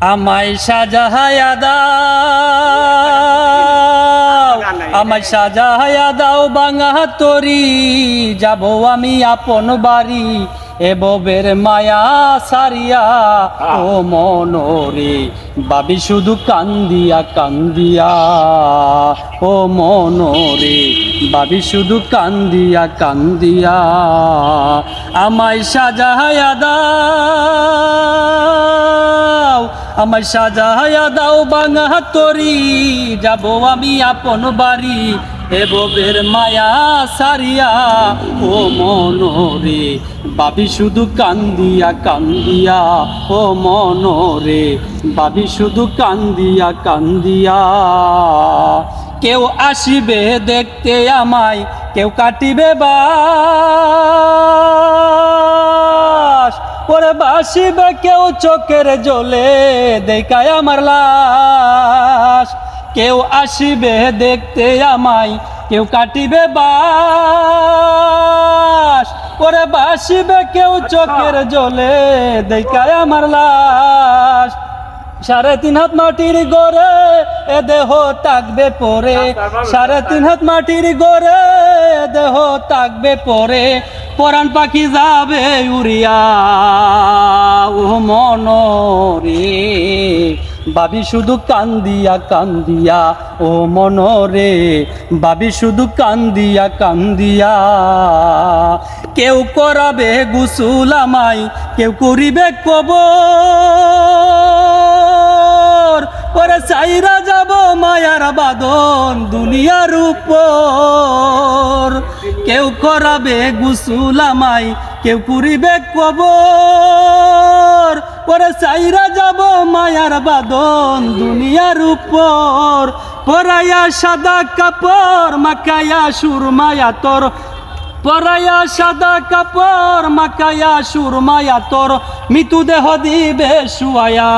আমায় সাজাহায়া দাও, আমায় সাজাহায়া দাও বাঙা তরি যাব আমি আপন বাড়ি, এ ববের মায়া সারিয়া। ও মনরে বাবি শুধু কান্দিয়া কান্দিয়া। ও মনরে বাবি শুধু কান্দিয়া কান্দিয়া। আমায় সাজাহায়া দাও। আমায় সাজাহায়া দাও বাঙা তরি যাব আমি আপন বাড়ি। এ ববের মায়া সারিয়া, ও মনরে। বাবি শুধু কান্দিয়া কান্দিয়া, ও মনরে। বাবি শুধু কান্দিয়া কান্দিয়া। কেউ আসিবে দেখতে আমায়, কেউ কাটিবে ওরে বাসিবে কেউ চোখের জলে দেখায় আমার লাশ। কেউ আসিবে দেখতে আমায় কেউ কাটিবে বাস। ওরে বাসিবে কেউ চোখের জলে দেখায় আমার লাশ। সাড়ে তিন হাত মাটির গড়ে এ দেহ তাকবে পরে। সাড়ে তিন হাত মাটির গড়ে এ দেহ তাকবে পরে। পরাণ পাখি যাবে উড়িয়া। ও মনরে। বাবি শুধু কান্দিয়া কান্দিয়া। ও মনরে। বাবি শুধু কান্দিয়া কান্দিয়া। কেউ করাবে গুসুল আমায়, কেউ করিবে কবর। পরে চাইরা যাব মায়ার বাদন দুনিয়ার উপর। কেউ করাবে গুসুল আমায়, কেউ করিবে কবর। পরে চাইরা যাব মায়ার বাদন দুনিয়ার উপর। পরায়া সাদা কাপড় মাকায়া সুরমায়া তোর। পরায়া সাদা কাপড় মাকায়া সুরমায়া তোর। মৃত্যু দেহ দিবে শুয়ায়া।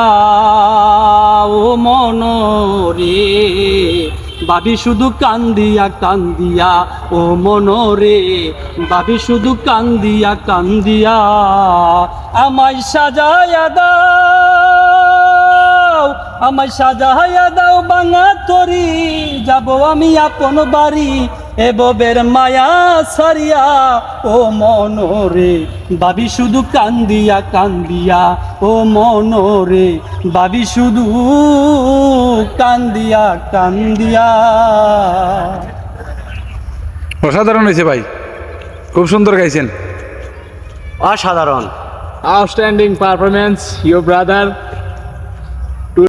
বাবি শুধু কান্দিয়া কান্দিয়া, ও মনরে। বাবি শুধু কান্দিয়া কান্দিয়া, আমায় সাজায়া দাও, আমায় সাজায়া দাও বাঙা তরি। যাব আমি আপন বাড়ি এ ববের মায়া সারিয়া ও মনরে বাবি শুধু কান্দিয়া কান্দিয়া ও মনরে বাবি শুধু কান্দিয়া কান্দিয়া। অসাধারণ হয়েছে ভাই। খুব সুন্দর গাইছেন। অসাধারণ। Outstanding performance your brother.